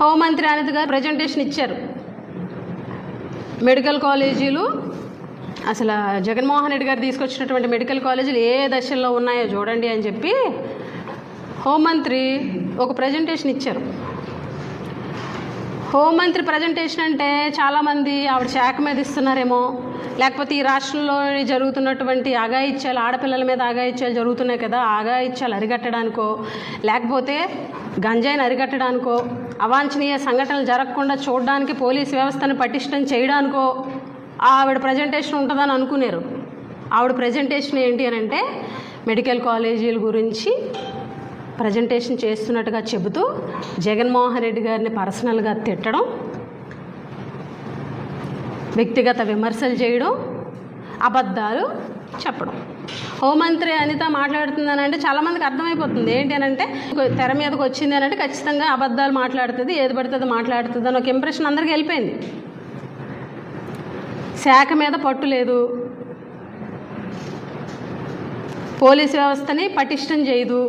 హోంమంత్రి అనిత గారు ప్రజెంటేషన్ ఇచ్చారు. మెడికల్ కాలేజీలు అసలు జగన్మోహన్ రెడ్డి గారు తీసుకొచ్చినటువంటి మెడికల్ కాలేజీలు ఏ దశల్లో ఉన్నాయో చూడండి అని చెప్పి హోంమంత్రి ఒక ప్రజెంటేషన్ ఇచ్చారు. హోంమంత్రి ప్రజెంటేషన్ అంటే చాలామంది ఆవిడ శాఖ మీద ఇస్తున్నారేమో లేకపోతే ఈ రాష్ట్రంలో జరుగుతున్నటువంటి అగాయిత్యాలు ఆడపిల్లల మీద అగాయిత్యాలు జరుగుతున్నాయి కదా ఆ అగాయిత్యాలు లేకపోతే గంజాయిని అరికట్టడానికో అవాంఛనీయ సంఘటనలు జరగకుండా చూడడానికి పోలీస్ వ్యవస్థను పటిష్టం చేయడానికో ఆవిడ ప్రజెంటేషన్ ఉంటుందని అనుకున్నారు ఆవిడ ప్రజెంటేషన్ ఏంటి అని అంటే మెడికల్ కాలేజీల గురించి ప్రజెంటేషన్ చేస్తున్నట్టుగా చెబుతూ జగన్మోహన్ రెడ్డి గారిని పర్సనల్గా తిట్టడం వ్యక్తిగత విమర్శలు చేయడం అబద్ధాలు చెప్పడం. హోంమంత్రి అనిత మాట్లాడుతుందని అంటే చాలామందికి అర్థమైపోతుంది. ఏంటి అని అంటే తెర మీదకి వచ్చింది అని అంటే ఖచ్చితంగా అబద్ధాలు మాట్లాడుతుంది ఏది పడుతుంది మాట్లాడుతుంది అని ఒక ఇంప్రెషన్ అందరికీ వెళ్ళిపోయింది. శాఖ మీద పట్టు లేదు. పోలీస్ వ్యవస్థని పటిష్టం చేయదు.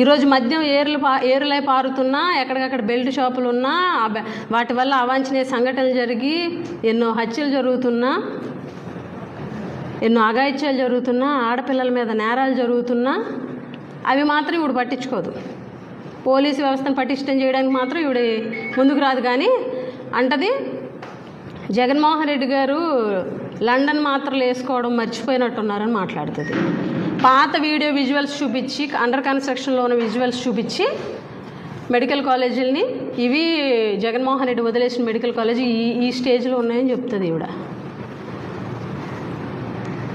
ఈరోజు మద్యం ఏర్లు పా ఏరులై పారుతున్నా ఎక్కడికక్కడ బెల్ట్ షాపులు ఉన్నా వాటి వల్ల అవాంఛనీయ సంఘటనలు జరిగి ఎన్నో హత్యలు జరుగుతున్నా ఎన్నో అఘాయిత్యాలు జరుగుతున్నా ఆడపిల్లల మీద నేరాలు జరుగుతున్నా అవి మాత్రం ఇప్పుడు పట్టించుకోదు. పోలీసు వ్యవస్థను పటిష్టం చేయడానికి మాత్రం ఇవిడ ముందుకు రాదు కానీ అంటది జగన్మోహన్ రెడ్డి గారు లండన్ మాత్రలు వేసుకోవడం మర్చిపోయినట్టున్నారని మాట్లాడుతుంది. పాత వీడియో విజువల్స్ చూపించి అండర్ కన్స్ట్రక్షన్లో ఉన్న విజువల్స్ చూపించి మెడికల్ కాలేజీలని ఇవి జగన్మోహన్ రెడ్డి వదిలేసిన మెడికల్ కాలేజీ ఈ ఈ స్టేజ్లో ఉన్నాయని చెప్తుంది ఈవిడ.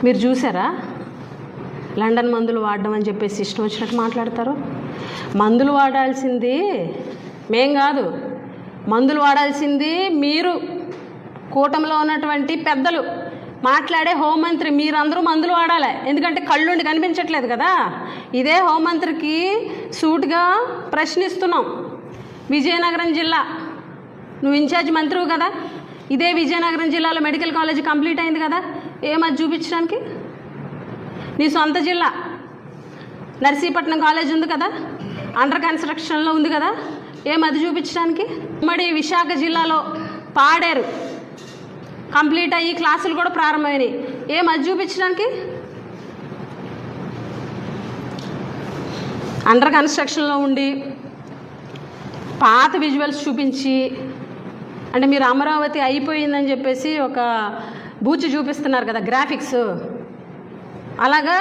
మీరు చూసారా? లండన్ మందులు వాడడం అని చెప్పేసి ఇష్టం వచ్చినట్టు మాట్లాడతారు. మందులు వాడాల్సింది మేం కాదు. మందులు వాడాల్సింది మీరు. కూటమిలో ఉన్నటువంటి పెద్దలు. మాట్లాడే హోంమంత్రి మీరందరూ మందులు వాడాలి. ఎందుకంటే కళ్ళుండి కనిపించట్లేదు కదా. ఇదే హోంమంత్రికి సూటుగా ప్రశ్నిస్తున్నాం. విజయనగరం జిల్లా. నువ్వు ఇన్ఛార్జ్ మంత్రివు కదా. ఇదే విజయనగరం జిల్లాలో మెడికల్ కాలేజ్ కంప్లీట్ అయింది కదా. ఏమది చూపించడానికి? నీ సొంత జిల్లా. నర్సీపట్నం కాలేజ్ ఉంది కదా. అండర్ కన్స్ట్రక్షన్లో ఉంది కదా. ఏమది చూపించడానికి? ఉమ్మడి విశాఖ జిల్లాలో పాడారు. కంప్లీట్ అయ్యి క్లాసులు కూడా ప్రారంభమైనాయి. ఏం అది చూపించడానికి? అండర్ కన్స్ట్రక్షన్లో ఉండి పాత విజువల్స్ చూపించి అంటే మీరు అమరావతి అయిపోయిందని చెప్పేసి ఒక బూచి చూపిస్తున్నారు కదా గ్రాఫిక్స్ అలాగా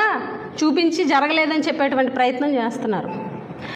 చూపించి జరగలేదని చెప్పేటువంటి ప్రయత్నం చేస్తున్నారు.